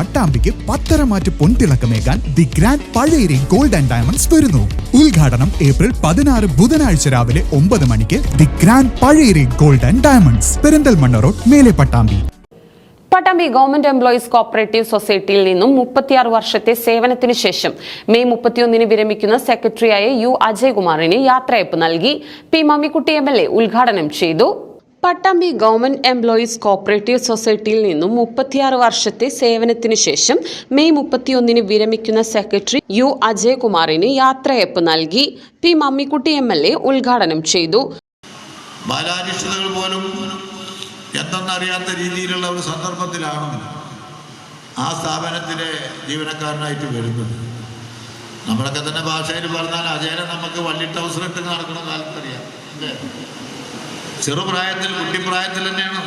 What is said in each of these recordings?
പട്ടാമ്പിക്ക് പത്തരമാറ്റ് പൊൻതിളക്കമേകാൻ the grand Pazhayari gold and diamonds വരുന്നു. ഉദ്ഘാടനം ഏപ്രിൽ പതിനാറ് ബുധനാഴ്ച രാവിലെ ഒമ്പത് മണിക്ക് the grand Pazhayari gold and diamonds Perinthalmanna road മേലെ Pattambi. Pattambi government employees cooperative സൊസൈറ്റിയിൽ നിന്നും മുപ്പത്തിയാറ് വർഷത്തെ സേവനത്തിന് ശേഷം മെയ് മുപ്പത്തിയൊന്നിന് വിരമിക്കുന്ന സെക്രട്ടറിയായ യു അജയ്കുമാറിന് യാത്രയപ്പ് നൽകി. പി മമ്മിക്കുട്ടി എം ഉദ്ഘാടനം ചെയ്തു. പട്ടാമ്പി ഗവൺമെന്റ് എംപ്ലോയീസ് കോപ്പറേറ്റീവ് സൊസൈറ്റിയിൽ നിന്നും മുപ്പത്തിയാറ് വർഷത്തെ സേവനത്തിന് ശേഷം മെയ് മുപ്പത്തിയൊന്നിന് വിരമിക്കുന്ന സെക്രട്ടറി യു അജയ്കുമാറിന് യാത്രയപ്പ് നൽകി. P Mammikutty M L A ഉദ്ഘാടനം ചെയ്തു. ബാലാരിഷ്ടതകൾ പോലും എന്തെന്നറിയാത്ത രീതിയിലുള്ള ഒരു സന്ദർഭത്തിലാണ് ആ സ്ഥാപനത്തിലെ ജീവനക്കാരനായിട്ട് വരുന്നത്. നമ്മളൊക്കെ തന്നെ ഭാഷയിൽ പറഞ്ഞാൽ അജയനെ നമുക്ക് വള്ളിട്ട് അവസരത്തിൽ നടക്കുന്ന കാലത്തറിയാം അല്ലേ? ചെറുപ്രായത്തിൽ കുട്ടിപ്രായത്തിൽ തന്നെയാണ്.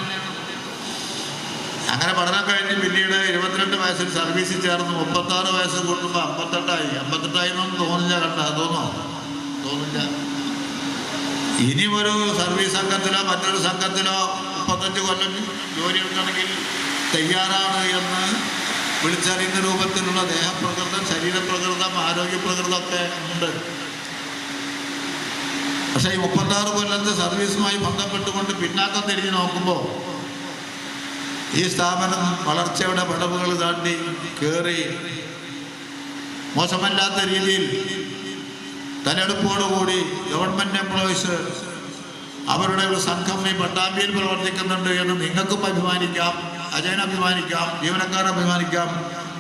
അങ്ങനെ പഠനം കഴിഞ്ഞ് പിന്നീട് ഇരുപത്തിരണ്ട് വയസ്സിൽ സർവീസിൽ ചേർന്ന് മുപ്പത്താറ് വയസ്സ് കൂട്ടുമ്പോൾ അമ്പത്തെട്ടായി. അമ്പത്തെട്ടായി എന്നൊന്നും തോന്നില്ല കണ്ട തോന്നോ? തോന്നില്ല. ഇനി ഒരു സർവീസ് സംഘത്തിലോ മറ്റൊരു സംഘത്തിലോ മുപ്പത്തഞ്ച് കൊല്ലം ജോലി എടുക്കണമെങ്കിൽ തയ്യാറാണ് എന്ന് വിളിച്ചറിയുന്ന രൂപത്തിലുള്ള ദേഹപ്രകൃതം ശരീരപ്രകൃതം ആരോഗ്യപ്രകൃതം ഒക്കെ ഉണ്ട്. പക്ഷേ ഈ മുപ്പത്താറ് കൊല്ലത്തെ സർവീസുമായി ബന്ധപ്പെട്ടുകൊണ്ട് പിന്നാക്കം തിരിഞ്ഞ് നോക്കുമ്പോൾ ഈ സ്ഥാപനം വളർച്ചയുടെ പടവുകൾ താണ്ടി കയറി മോശമല്ലാത്ത രീതിയിൽ തെരഞ്ഞെടുപ്പോടുകൂടി ഗവൺമെന്റ് എംപ്ലോയീസ് അവരുടെ ഒരു സംഘം ഈ പട്ടാമ്പിയിൽ പ്രവർത്തിക്കുന്നുണ്ട് എന്ന് നിങ്ങൾക്കും അഭിമാനിക്കാം അജയൻ അഭിമാനിക്കാം ജീവനക്കാരെ അഭിമാനിക്കാം.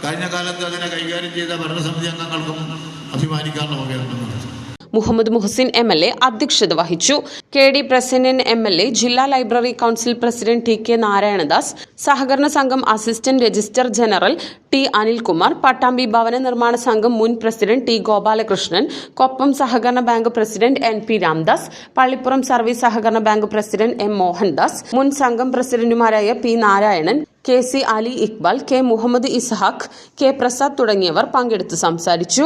കഴിഞ്ഞ കാലത്ത് അതിനെ കൈകാര്യം ചെയ്ത ഭരണസമിതി അംഗങ്ങൾക്കും അഭിമാനിക്കാൻ വകയുണ്ടെന്നുള്ളത് Muhammed Muhsin M L A അധ്യക്ഷത വഹിച്ചു. K D Prasannan M L A ജില്ലാ library council president T K Narayanadas സഹകരണ സംഘം assistant registrar general T Anilkumar Pattambi ഭവന നിർമ്മാണ സംഘം മുൻ പ്രസിഡന്റ് ടി ഗോപാലകൃഷ്ണൻ കൊപ്പം സഹകരണ bank president N P Ramdas Pallippuram service സഹകരണ ബാങ്ക് പ്രസിഡന്റ് എം മോഹൻദാസ് മുൻ സംഘം പ്രസിഡന്റുമാരായ P Narayanan K C Ali Iqbal K Muhammed Ishaq K Prasad തുടങ്ങിയവർ പങ്കെടുത്ത് സംസാരിച്ചു.